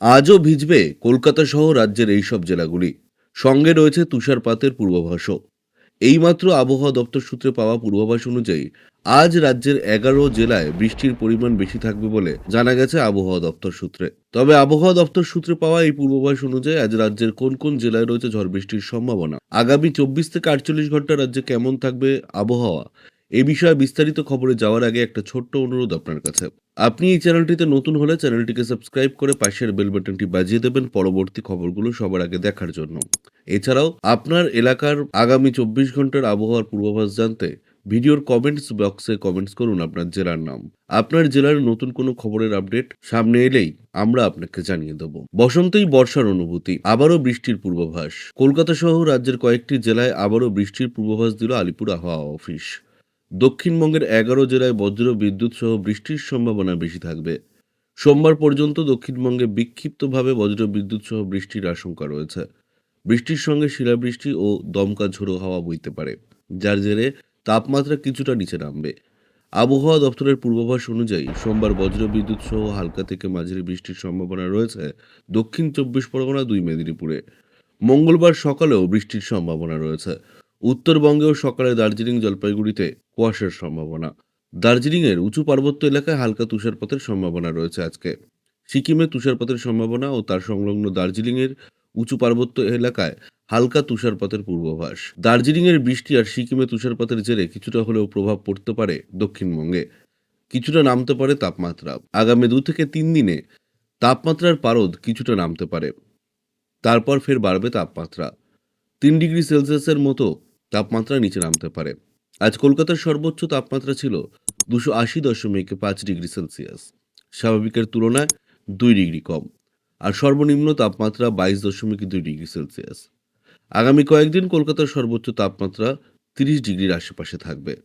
আজও ভিজবে কলকাতা সহ রাজ্যের এইসব জেলাগুলি। সঙ্গে রয়েছে তুষারপাতের পূর্বাভাসও। এইমাত্র আবহাওয়া দপ্তর সূত্রে পাওয়া পূর্বাভাস অনুযায়ী, আজ রাজ্যের এগারো জেলায় বৃষ্টির পরিমাণ বেশি থাকবে বলে জানা গেছে আবহাওয়া দপ্তর সূত্রে। তবে আবহাওয়া দপ্তর সূত্রে পাওয়া এই পূর্বাভাস অনুযায়ী, আজ রাজ্যের কোন কোন জেলায় রয়েছে ঝড় বৃষ্টির সম্ভাবনা? আগামী চব্বিশ থেকে আটচল্লিশ ঘণ্টা রাজ্যে কেমন থাকবে আবহাওয়া? এই বিষয়ে বিস্তারিত খবরে যাওয়ার আগে একটা ছোট্ট অনুরোধ আপনার কাছে। আপনি এই চ্যানেলটিতে নতুন হলে চ্যানেলটিকে সাবস্ক্রাইব করে পাশের বেল বাটনটি বাজিয়ে দেবেন পরবর্তী খবরগুলো সবার আগে দেখার জন্য। এছাড়াও, আপনার এলাকার আগামী চব্বিশ ঘণ্টার আবহাওয়ার পূর্বাভাস জানতে ভিডিওর কমেন্টস বক্সে কমেন্টস করুন আপনার জেলার নাম। আপনার জেলার নতুন কোনো খবরের আপডেট সামনে এলেই আমরা আপনাকে জানিয়ে দেব। বসন্তেই বর্ষার অনুভূতি, আবারও বৃষ্টির পূর্বাভাস। কলকাতা সহ রাজ্যের কয়েকটি জেলায় আবারও বৃষ্টির পূর্বাভাস দিল আলিপুর আবহাওয়া অফিস। দক্ষিণবঙ্গের এগারো জেলায় বজ্র বিদ্যুৎ সহ বৃষ্টির সম্ভাবনা বেশি থাকবে। সোমবার পর্যন্ত দক্ষিণবঙ্গে বিক্ষিপ্তভাবে বজ্র বিদ্যুৎ সহ বৃষ্টির আশঙ্কা রয়েছে। বৃষ্টির সঙ্গে শিলাবৃষ্টি ও দমকা ঝোড়ো হাওয়া বইতে পারে, যার জেরে তাপমাত্রা কিছুটা নিচে নামবে। আবহাওয়া দপ্তরের পূর্বাভাস অনুযায়ী সোমবার বজ্র বিদ্যুৎ সহ হালকা থেকে মাঝারি বৃষ্টির সম্ভাবনা রয়েছে দক্ষিণ চব্বিশ পরগনা দুই মেদিনীপুরে। মঙ্গলবার সকালেও বৃষ্টির সম্ভাবনা রয়েছে। উত্তরবঙ্গেও সকালে দার্জিলিং জলপাইগুড়িতে কুয়াশার সম্ভাবনা। দার্জিলিংয়ের উঁচু পার্বত্য এলাকায় হালকা তুষারপাতের সম্ভাবনা রয়েছে আজকে। সিকিমে তুষারপাতের সম্ভাবনা ও তার সংলগ্ন দার্জিলিংয়ের উঁচু পার্বত্য এলাকায় হালকা তুষারপাতের পূর্বাভাস। দার্জিলিংয়ের বৃষ্টি আর সিকিমে তুষারপাতের জেরে কিছুটা হলেও প্রভাব পড়তে পারে দক্ষিণবঙ্গে। কিছুটা নামতে পারে তাপমাত্রা। আগামী দু থেকে তিন দিনে তাপমাত্রার পারদ কিছুটা নামতে পারে। তারপর ফের বাড়বে তাপমাত্রা। তিন ডিগ্রি সেলসিয়াসের মতো তাপমাত্রা নিচে নামতে পারে। আজ কলকাতার সর্বোচ্চ তাপমাত্রা ছিল দুশো আশি দশমিক পাঁচ ডিগ্রি সেলসিয়াস। স্বাভাবিকের তুলনায় দুই ডিগ্রি কম। আর সর্বনিম্ন তাপমাত্রা বাইশ দশমিক দুই ডিগ্রি সেলসিয়াস। আগামী কয়েকদিন কলকাতার সর্বোচ্চ তাপমাত্রা তিরিশ ডিগ্রির আশেপাশে থাকবে।